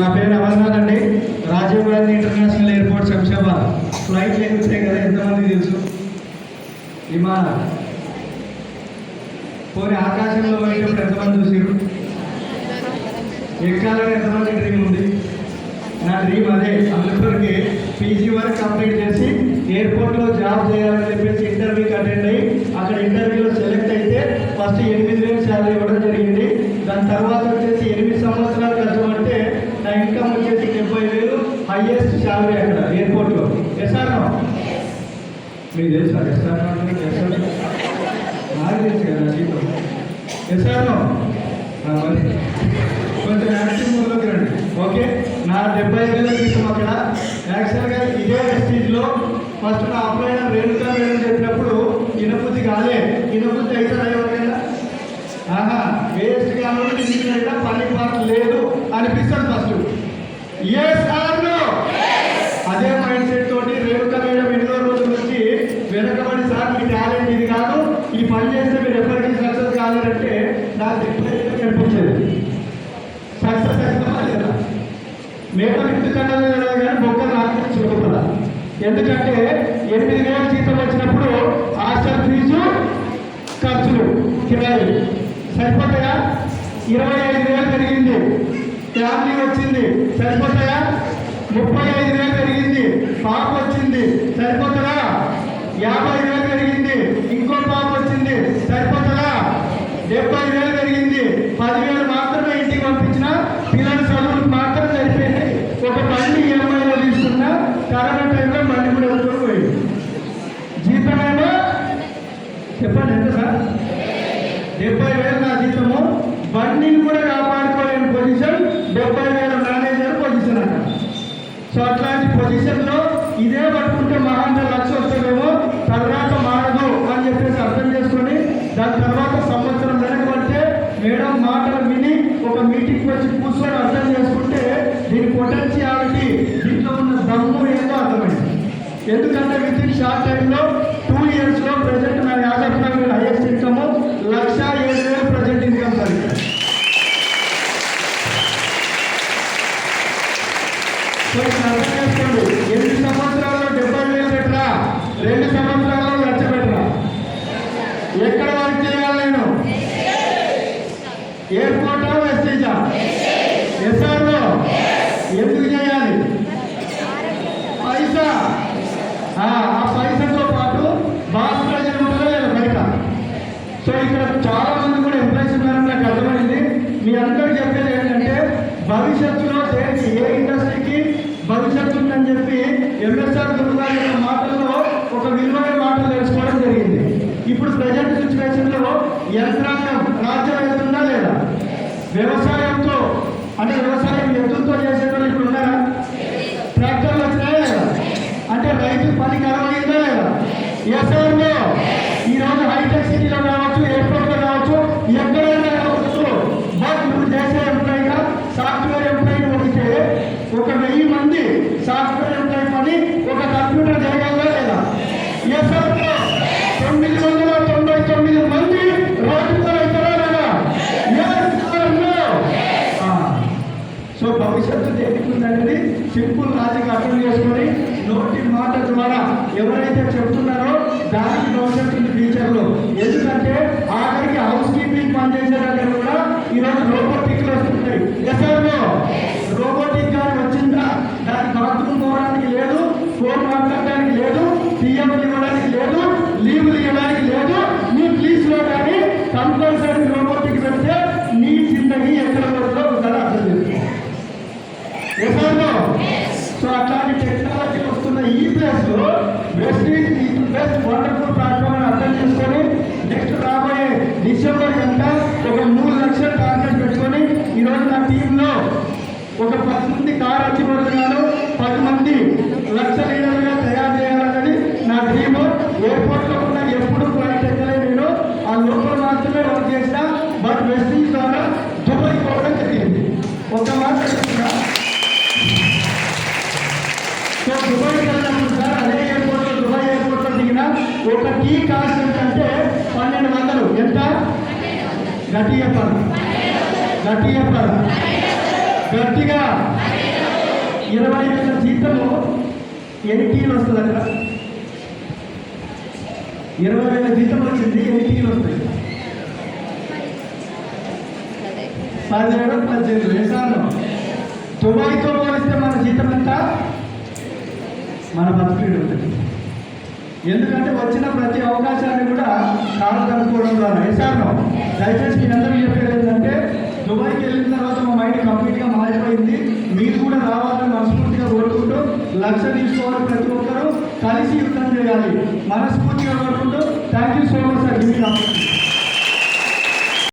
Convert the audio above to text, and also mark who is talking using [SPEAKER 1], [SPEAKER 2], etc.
[SPEAKER 1] నా పేరు అమర్నాథ్ అండి. Rajiv Gandhi international airport Shamshabad. Flight ఎక్కితే కదా ఎంతమంది తెలుసు? విమానం పోనీ ఆకాశంలో పోయేటప్పుడు ఎంతమంది చూసారు ఎక్కాలని ఎంతమంది డ్రీమ్ ఉంది? నా డ్రీమ్ అదే అందుకొరికి పీజీ వరకు కంప్లీట్ చేసి ఎయిర్పోర్ట్లో జాబ్ చేయాలని చెప్పేసి ఇంటర్వ్యూకి అటెండ్ అయ్యి అక్కడ ఇంటర్వ్యూలో సెలెక్ట్ అయితే ఫస్ట్ ఎనిమిది వేలు శాలరీ ఇవ్వడం జరిగింది. దాని తర్వాత వచ్చేసి ఎనిమిది సంవత్సరాలు కష్టపడితే నా ఇన్కమ్ వచ్చేసి డెబ్బై వేలు హైయెస్ట్ శాలరీ అక్కడ ఎయిర్పోర్ట్లో? ఎస్ఆర్ మీకు తెలుసా ఎస్ఆర్ అంటే ఎస్ఆర్ నాకు తెలుసు కదా జీతం. ఎస్ఆర్ మరి. కొంచెం యాక్టివ్ మూడ్లోకి రండి. ఓకే? నా డెబ్బై వేల జీతం అక్కడ. యాక్చువల్గా ఇదే వెస్టీజ్లో ఫస్ట్ నా అప్లైన రేణుకా మేడం చెప్పినప్పుడు ఇనబుద్ధి కాలే. ఇనబుద్ధి అయితే ఎవరికైనా ఆహా వేస్ట్ కాబట్టి ఇంటికైనా పని పాట లేదు అనిపిస్తుంది ఫస్ట్. ఎస్ ఆర్ నో అదే మైండ్ సెట్ తోటి రేణుక మేడం ఎన్నో రోజుల నుంచి వెనకబడి సార్ మీ టాలెంట్ ఇది కాదు ఈ పని చేస్తే మీరు ఎప్పటికీ సక్సెస్ కాలేరంటే నాకు ఎప్పుడైతే కనిపించేది సక్సెస్ అవుతామా లేదా మేడం ఎందుకన్నా లేదా కానీ బొక్కలు నాకు చూడకుండా ఎందుకంటే ఎనిమిది వేల జీతం వచ్చినప్పుడు హాస్టల్ ఫీజు ఖర్చులు కిరాయి సరిపోతాయా? ఇరవై ఐదు వేలు పెరిగింది. ఫ్యామిలీ వచ్చింది. సరిపోతాయా? ముప్పై ఐదు వేలు పెరిగింది. పాప వచ్చింది. సరిపోతుందా కరోనా టైంలో మళ్ళీ కూడా ఎవరు పోయింది జీతమేమో చెప్పండి ఎంత సార్? డెబ్బై వేలు నా జీతము. బండిని కూడా కాపాడుకోలేని పొజిషన్ డెబ్బై వేల మేనేజర్ పొజిషన్ అంట. సో అట్లాంటి పొజిషన్లో ఇదే పట్టుకుంటే మహాంత లక్ష వస్తుందేమో తర్వాత మారదు అని చెప్పేసి అర్థం చేసుకొని దాని తర్వాత సంవత్సరం వెనకబడితే మేడం మాటలు విని ఒక మీటింగ్ వచ్చి కూర్చొని అర్థం చేసుకుంటే దీని పొటెన్షియల్ అంటే విత్ ఇన్ షార్ట్ టైంలో టూ ఇయర్స్లో ప్రజెంట్ మన యాదవ్ నగర్ హైయెస్ట్ ఇన్కమ్ లక్ష ఏడు వేలు ప్రజెంట్ ఇన్కమ్ సార్ సో అర్థం చేసుకోండి. ఎనిమిది సంవత్సరాల్లో డెబ్బై వేలు పెట్టరా? రెండు సంవత్సరాల్లో లక్ష పెట్టరా? ఎక్కడ వర్క్ చేయాలి నేను? ఏ ఆ ఆ పైసతో పాటు బాస్ ప్రజలు లేదా బయట. సో ఇక్కడ చాలా మంది కూడా ఎంప్లాయీస్ ఉన్నారని నాకు అర్థమైంది. మీ అందరూ చెప్పేది ఏంటంటే భవిష్యత్తులో చేసి ఏ ఇండస్ట్రీకి భవిష్యత్తు ఉందని చెప్పి ఎంఎస్ఆర్ గురుగారి యొక్క మాటల్లో ఒక విలువైన మాటలు తెలుసుకోవడం జరిగింది. ఇప్పుడు ప్రజెంట్ సిచ్యువేషన్లో యంత్రాంగం రాజ్యం వెళ్తుందా లేదా? వ్యవసాయంతో అంటే వ్యవసాయం ఎద్దులతో చేసేటోళ్ళు ఇప్పుడు ఉన్నారా? ట్రాక్టర్లు రైతు పని కరవైందా లేదా ఎస్ఆర్లో సో భవిష్యత్తు దేనికి సింపుల్ లాజిక్ అర్థం చేసుకొని నోటి మాట ద్వారా ఎవరైతే చెప్తున్నారో దానికి భవిష్యత్తు ఫ్యూచర్లో ఎందుకంటే ఆఖరి ఎసార్లో సో అట్లాంటి టెక్నాలజీ వస్తున్న ఈ ప్లేస్లో west is best wonderful platform అని అర్థం చేసుకొని నెక్స్ట్ రాబోయే డిసెంబర్ గంట ఒక మూడు లక్షల టార్గెట్ పెట్టుకొని ఈరోజు నా టీంలో ఒక పది మంది కార్ వచ్చి పడుతున్నాను పది మంది లక్ష లీడర్గా తయారు చేయాలన్నది నా డ్రీమ్ ఎయిర్పోర్ట్లో దుబాయ్ వెళ్ళినప్పుడు సార్ అదే ఎయిర్పోర్ట్లో దుబాయ్ ఎయిర్పోర్ట్లో దిగిన ఒక టీ కాస్ట్ అంటే పన్నెండు వందలు ఎంత గట్టి చెప్పాలి గట్టి చెప్పాలి గట్టిగా ఇరవై వేల జీతము ఎన్ని టీలు వస్తుంది అక్కడ ఇరవై వేల జీతం వచ్చింది ఎన్ని టీలు వస్తాయి పదిహేడు పద్దెనిమిది. వేసాను దుబాయ్తో పోలిస్తే మన జీతం ఎంత? మన బతుకుడు ఉంటుంది ఎందుకంటే వచ్చిన ప్రతి అవకాశాన్ని కూడా కాలు కనుక్కోవడం ద్వారా వేసాను దయచేసి మీ అందరూ చెప్పేది ఏంటంటే దుబాయ్కి వెళ్ళిన తర్వాత మా మైండ్ కంప్లీట్గా మారిపోయింది. మీరు కూడా రావాలని మనస్ఫూర్తిగా కోరుకుంటూ లక్ష్యం తీసుకోవాలి ప్రతి ఒక్కరూ కలిసి యుద్ధం చేయాలి. మనస్ఫూర్తిగా కోరుకుంటూ thank you so much sir